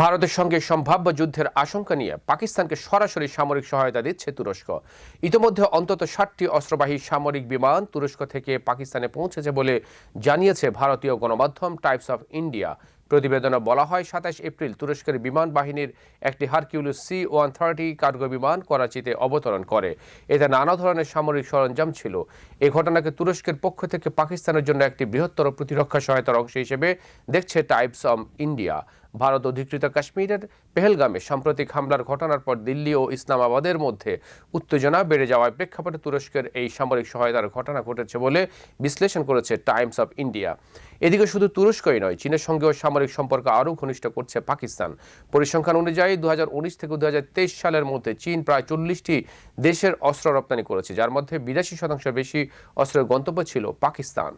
ভারতের সঙ্গে সম্ভাব্য যুদ্ধের আশঙ্কা নিয়ে পাকিস্তানকে সরাসরি সামরিক সহায়তা দিচ্ছে তুরস্ক। ইতিমধ্যে অন্তত ষাটটি অস্ত্রবাহী সামরিক বিমান তুরস্ক থেকে পাকিস্তানে পৌঁছেছে বলে জানিয়েছে ভারতীয় গণমাধ্যম টাইপস অফ ইন্ডিয়া প্রতিবেদনে বলা হয়, সাতাশ এপ্রিল তুরস্কের বিমান বাহিনীর একটি Hercules C one thirty cargo বিমান করাচিতে অবতরণ করে। এতে নানা ধরনের সামরিক সরঞ্জাম ছিল। এ ঘটনাকে তুরস্কের পক্ষ থেকে পাকিস্তানের জন্য একটি বৃহত্তর প্রতিরক্ষা সহায়তার অংশ হিসেবে দেখছে টাইপস অফ ইন্ডিয়া। ভারত অধিকৃত কাশ্মীরের পেহেলগামে সাম্প্রতিক হামলার ঘটনার পর দিল্লি ও ইসলামাবাদের মধ্যে উত্তেজনা বেড়ে যাওয়ায় প্রেক্ষাপটে তুরস্কের এই সামরিক সহায়তার ঘটনা ঘটেছে বলে বিশ্লেষণ করেছে টাইমস অফ ইন্ডিয়া। এদিকে শুধু তুরস্কই নয়, চীনের সঙ্গেও সামরিক সম্পর্ক আরও ঘনিষ্ঠ করছে পাকিস্তান। পরিসংখ্যান অনুযায়ী দুই হাজার উনিশ থেকে দুই হাজার তেইশ সালের মধ্যে চীন প্রায় চল্লিশটি দেশের অস্ত্র রপ্তানি করেছে, যার মধ্যে বিরাশি শতাংশ বেশি অস্ত্রের গন্তব্য ছিল পাকিস্তান।